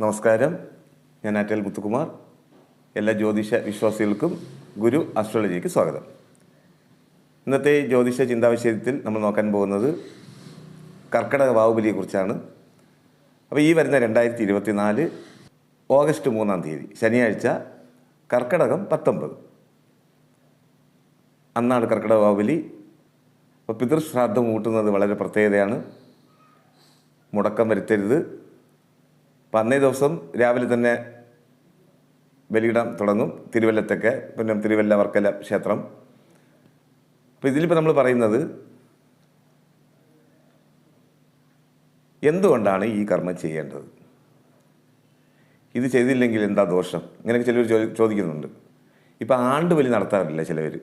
നമസ്കാരം. ഞാൻ ആറ്റൽ മുത്തുകുമാർ എല്ലാ ജ്യോതിഷ വിശ്വാസികൾക്കും ഗുരു അസ്ട്രോളജിക്ക് സ്വാഗതം. ഇന്നത്തെ ജ്യോതിഷ ചിന്താവിഷയത്തിൽ നമ്മൾ നോക്കാൻ പോകുന്നത് കർക്കിടക ബാഹുബലിയെക്കുറിച്ചാണ് അപ്പോൾ ഈ വരുന്ന രണ്ടായിരത്തി ഇരുപത്തി നാല് ഓഗസ്റ്റ് മൂന്നാം തീയതി ശനിയാഴ്ച കർക്കിടകം പത്തൊമ്പത്. അന്നാണ് കർക്കിടക ബാഹുബലി. അപ്പോൾ പിതൃശ്രാദ്ധം കൂട്ടുന്നത് വളരെ പ്രത്യേകതയാണ്. മുടക്കം വരുത്തരുത്. അപ്പം അന്നേ ദിവസം രാവിലെ തന്നെ ബലിയിടാൻ തുടങ്ങും. തിരുവല്ലത്തൊക്കെ പിന്നെ തിരുവല്ല വർക്കല ക്ഷേത്രം. അപ്പോൾ ഇതിലിപ്പോൾ നമ്മൾ പറയുന്നത് എന്തുകൊണ്ടാണ് ഈ കർമ്മം ചെയ്യേണ്ടത്? ഇത് ചെയ്തില്ലെങ്കിൽ എന്താ ദോഷം? ഇങ്ങനെയൊക്കെ ചിലർ ചോദിക്കുന്നുണ്ട്. ഇപ്പോൾ ആണ്ടുബലി നടത്താറില്ല ചിലവർ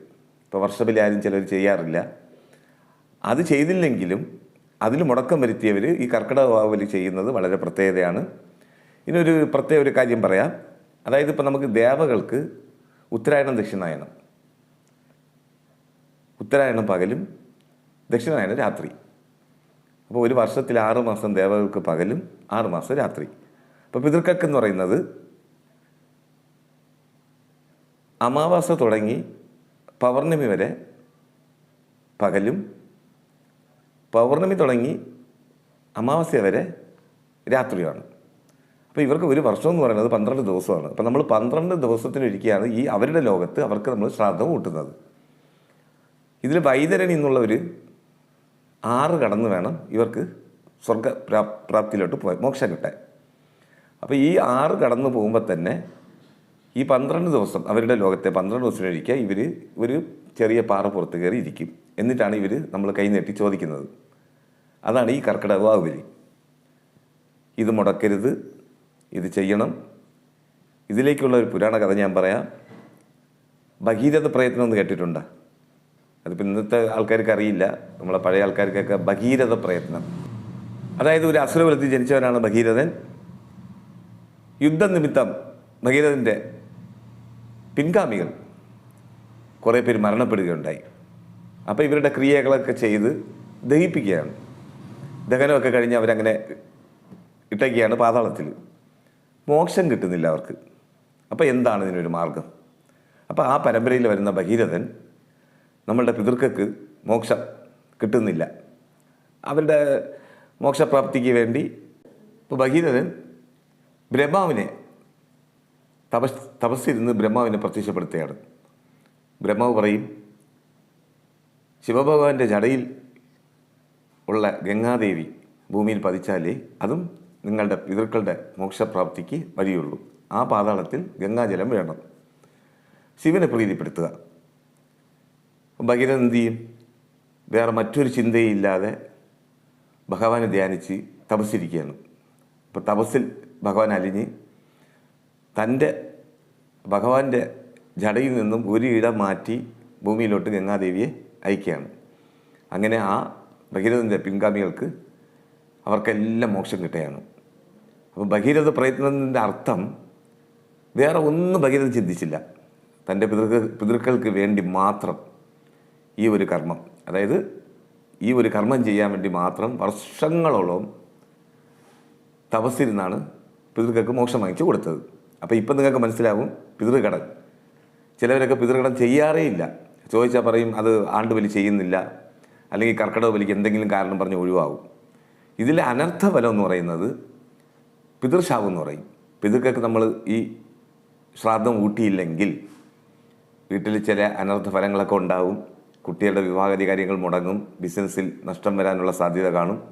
ഇപ്പോൾ വർഷബലി ആരും ചിലർ ചെയ്യാറില്ല. അത് ചെയ്തില്ലെങ്കിലും അതിൽ മുടക്കം വരുത്തിയവർ ഈ കർക്കിടക ബലി ചെയ്യുന്നത് വളരെ പ്രത്യേകതയാണ്. ഇനൊരു പ്രത്യേക ഒരു കാര്യം പറയാം. അതായത് ഇപ്പോൾ നമുക്ക് ദേവകൾക്ക് ഉത്തരായണം ദക്ഷിണായണം. ഉത്തരായണം പകലും ദക്ഷിണായണം രാത്രി. അപ്പോൾ ഒരു വർഷത്തിൽ ആറ് മാസം ദേവകൾക്ക് പകലും ആറ് മാസം രാത്രി. അപ്പോൾ പിതൃക്കൾക്ക് എന്ന് പറയുന്നത് അമാവാസ തുടങ്ങി പൗർണമി വരെ പകലും പൗർണമി തുടങ്ങി അമാവാസ്യ വരെ രാത്രിയാണ് അപ്പോൾ ഇവർക്ക് ഒരു വർഷം എന്ന് പറയുന്നത് പന്ത്രണ്ട് ദിവസമാണ്. അപ്പോൾ നമ്മൾ പന്ത്രണ്ട് ദിവസത്തിനൊരിക്കുകയാണ് ഈ അവരുടെ ലോകത്ത് അവർക്ക് നമ്മൾ ശ്രാദ്ധം കൂട്ടുന്നത്. ഇതിൽ വൈതരണി എന്നുള്ളവർ ആറ് കടന്ന് വേണം ഇവർക്ക് സ്വർഗ പ്രാ പ്രാപ്തിയിലോട്ട് പോയി മോക്ഷം കിട്ടാൻ. അപ്പോൾ ഈ ആറ് കടന്നു പോകുമ്പോൾ തന്നെ ഈ പന്ത്രണ്ട് ദിവസം അവരുടെ ലോകത്തെ പന്ത്രണ്ട് ദിവസത്തിനൊരിക്കൽ ഇവർ ഒരു ചെറിയ പാറ പുറത്ത് കയറി ഇരിക്കും. എന്നിട്ടാണ് ഇവർ നമ്മൾ കൈനീട്ടി ചോദിക്കുന്നത്. അതാണ് ഈ കർക്കിടക ബാഹുബലി ഇത് മുടക്കരുത്. ഇത് ചെയ്യണം. ഇതിലേക്കുള്ള ഒരു പുരാണ കഥ ഞാൻ പറയാം. ഭഗീരഥ പ്രയത്നം എന്ന് കേട്ടിട്ടുണ്ട്? അതിപ്പോൾ ഇന്നത്തെ ആൾക്കാർക്ക് അറിയില്ല. നമ്മളെ പഴയ ആൾക്കാർക്കൊക്കെ ഭഗീരഥ പ്രയത്നം. അതായത് ഒരു അസുരകുലത്തിൽ ജനിച്ചവനാണ് ഭഗീരഥൻ. യുദ്ധനിമിത്തം ഭഗീരഥന്റെ പിൻഗാമികൾ കുറേ പേര് മരണപ്പെടുകയുണ്ടായി. അപ്പോൾ ഇവരുടെ ക്രിയകളൊക്കെ ചെയ്ത് ദഹിപ്പിക്കുകയാണ്. ദഹനമൊക്കെ കഴിഞ്ഞ് അവരങ്ങനെ ഇട്ടയ്ക്കുകയാണ് പാതാളത്തിൽ മോക്ഷം കിട്ടുന്നില്ല അവർക്ക്. അപ്പോൾ എന്താണ് ഇതിനൊരു മാർഗം? അപ്പോൾ ആ പരമ്പരയിൽ വരുന്ന ഭഗീരഥൻ നമ്മളുടെ പിതൃക്കൾക്ക് മോക്ഷം കിട്ടുന്നില്ല. അവരുടെ മോക്ഷപ്രാപ്തിക്ക് വേണ്ടി ഇപ്പോൾ ഭഗീരഥൻ ബ്രഹ്മാവിനെ തപസ് തപസ്സിരുന്ന് ബ്രഹ്മാവിനെ പ്രത്യക്ഷപ്പെടുത്തുകയാണ്. ബ്രഹ്മാവ് പറയും ശിവഭഗവാന്റെ ജടയിൽ ഉള്ള ഗംഗാദേവി ഭൂമിയിൽ പതിച്ചാലേ അതും നിങ്ങളുടെ പിതൃക്കളുടെ മോക്ഷപ്രാപ്തിക്ക് വഴിയുള്ളൂ. ആ പാതാളത്തിൽ ഗംഗാജലം വേണം. ശിവനെ പ്രീതിപ്പെടുത്തുക. ഭഗീരഥൻ വേറെ മറ്റൊരു ചിന്തയില്ലാതെ ഭഗവാനെ ധ്യാനിച്ച് തപസ്സിരിക്കുകയാണ്. അപ്പോൾ തപസ്സിൽ ഭഗവാൻ അലിഞ്ഞ് തന്റെ ഭഗവാന്റെ ജടയിൽ നിന്നും ഒരു ഇടം മാറ്റി ഭൂമിയിലോട്ട് ഗംഗാദേവിയെ അയക്കുകയാണ്. അങ്ങനെ ആ ഭഗീരഥന്റെ പിൻഗാമികൾക്ക് അവർക്കെല്ലാം മോക്ഷം കിട്ടുകയാണ്. അപ്പോൾ ഭഗീരഥ പ്രയത്നത്തിന്റെ അർത്ഥം വേറെ ഒന്നും ഭഗീരഥ ചിന്തിച്ചില്ല. തന്റെ പിതൃക്ക് പിതൃക്കൾക്ക് വേണ്ടി മാത്രം ഈ ഒരു കർമ്മം. അതായത് ഈ ഒരു കർമ്മം ചെയ്യാൻ വേണ്ടി മാത്രം വർഷങ്ങളോളം തപസ്സിരുന്നാണ് പിതൃക്കൾക്ക് മോക്ഷം വാങ്ങിച്ചു കൊടുത്തത്. അപ്പോൾ ഇപ്പം നിങ്ങൾക്ക് മനസ്സിലാവും പിതൃകടൻ. ചിലവരൊക്കെ പിതൃകടൻ ചെയ്യാറേ ഇല്ല. ചോദിച്ചാൽ പറയും അത് ആണ്ടുബലി ചെയ്യുന്നില്ല. അല്ലെങ്കിൽ കർക്കിടക ബലിക്ക് എന്തെങ്കിലും കാരണം പറഞ്ഞ് ഒഴിവാകും. ഇതിലെ അനർത്ഥ ഫലം എന്ന് പറയുന്നത് പിതൃശാപം എന്ന് പറയും. പിതൃക്കൾക്ക് നമ്മൾ ഈ ശ്രാദ്ധം ഊട്ടിയില്ലെങ്കിൽ വീട്ടിൽ ചില അനർത്ഥ ഫലങ്ങളൊക്കെ ഉണ്ടാവും. കുട്ടികളുടെ വിവാഹാദി കാര്യങ്ങൾ മുടങ്ങും. ബിസിനസ്സിൽ നഷ്ടം വരാനുള്ള സാധ്യത കാണും.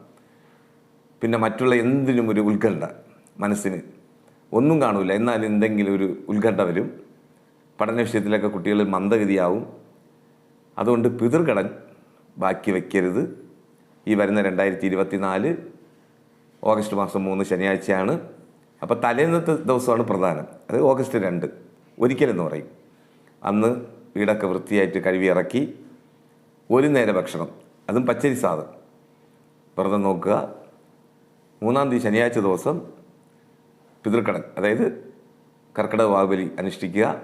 പിന്നെ മറ്റുള്ള എന്തിനും ഒരു ഉത്കണ്ഠ മനസ്സിന്. ഒന്നും കാണൂല എന്നാൽ എന്തെങ്കിലും ഒരു ഉത്കണ്ഠ വരും. പഠന വിഷയത്തിലൊക്കെ കുട്ടികൾ മന്ദഗതിയാവും. അതുകൊണ്ട് പിതൃകടൻ ബാക്കി വയ്ക്കരുത്. ഈ വരുന്ന രണ്ടായിരത്തി ഇരുപത്തി നാല് ഓഗസ്റ്റ് മാസം മൂന്ന് ശനിയാഴ്ചയാണ്. അപ്പോൾ തലേന്നത്തെ ദിവസമാണ് പ്രധാനം. അത് ഓഗസ്റ്റ് രണ്ട്. ഒരിക്കലെന്ന് പറയും. അന്ന് വീടൊക്കെ വൃത്തിയായിട്ട് കഴുകി ഇറക്കി ഒരു നേരം ഭക്ഷണം. അതും പച്ചരി സാധം വ്രതം നോക്കുക. മൂന്നാം തീയതി ശനിയാഴ്ച ദിവസം പിതൃക്കടൻ അതായത് കർക്കിടക വാബലി അനുഷ്ഠിക്കുക.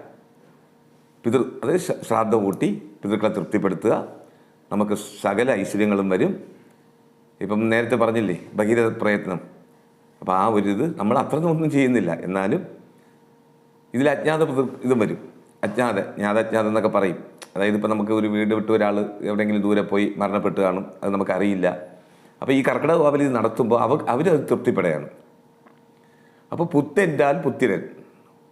പിതൃ അതായത് ശ്ര- ശ്രാദ്ധം കൂട്ടി പിതൃക്കളെ തൃപ്തിപ്പെടുത്തുക. നമുക്ക് സകല ഐശ്വര്യങ്ങളും വരും. ഇപ്പം നേരത്തെ പറഞ്ഞില്ലേ ഭഗീരഥ പ്രയത്നം. അപ്പോൾ ആ ഒരു ഇത് നമ്മൾ അത്രയൊന്നും ചെയ്യുന്നില്ല. എന്നാലും ഇതിൽ അജ്ഞാത പിതൃ- ഇതും വരും. അജ്ഞാത ജ്ഞാതജ്ഞാത എന്നൊക്കെ പറയും. അതായത് ഇപ്പോൾ നമുക്ക് ഒരു വീട് വിട്ട് ഒരാൾ എവിടെയെങ്കിലും ദൂരെ പോയി മരണപ്പെട്ട് കാണും. അത് നമുക്കറിയില്ല. അപ്പോൾ ഈ കർക്കിടക ഇത് നടത്തുമ്പോൾ അവർ അവരത് തൃപ്തിപ്പെടുകയാണ്. അപ്പോൾ പുത്തെന്റാൽ പുത്തിരൻ.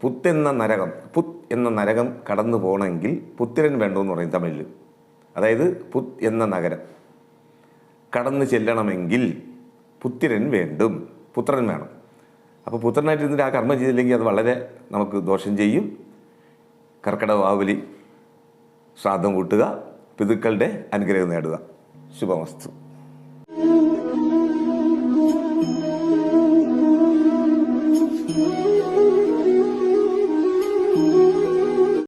പുത്തെന്ന നരകം. പുത്ത് എന്ന നരകം കടന്നു പോകണമെങ്കിൽ പുത്തിരൻ വേണമെന്ന് പറയും തമിഴിൽ അതായത് പുത്ത് എന്ന നഗരം. കടന്നു ചെല്ലണമെങ്കിൽ പുത്രൻ വേണ്ടും. പുത്രൻ വേണം. അപ്പോൾ പുത്രനായിട്ട് ആ കർമ്മം ചെയ്തില്ലെങ്കിൽ അത് വളരെ നമുക്ക് ദോഷം ചെയ്യും. കർക്കിടക വാവലി ശ്രാദ്ധം കൂട്ടുക. പിതുക്കളുടെ അനുഗ്രഹം നേടുക. ശുഭമസ്തു.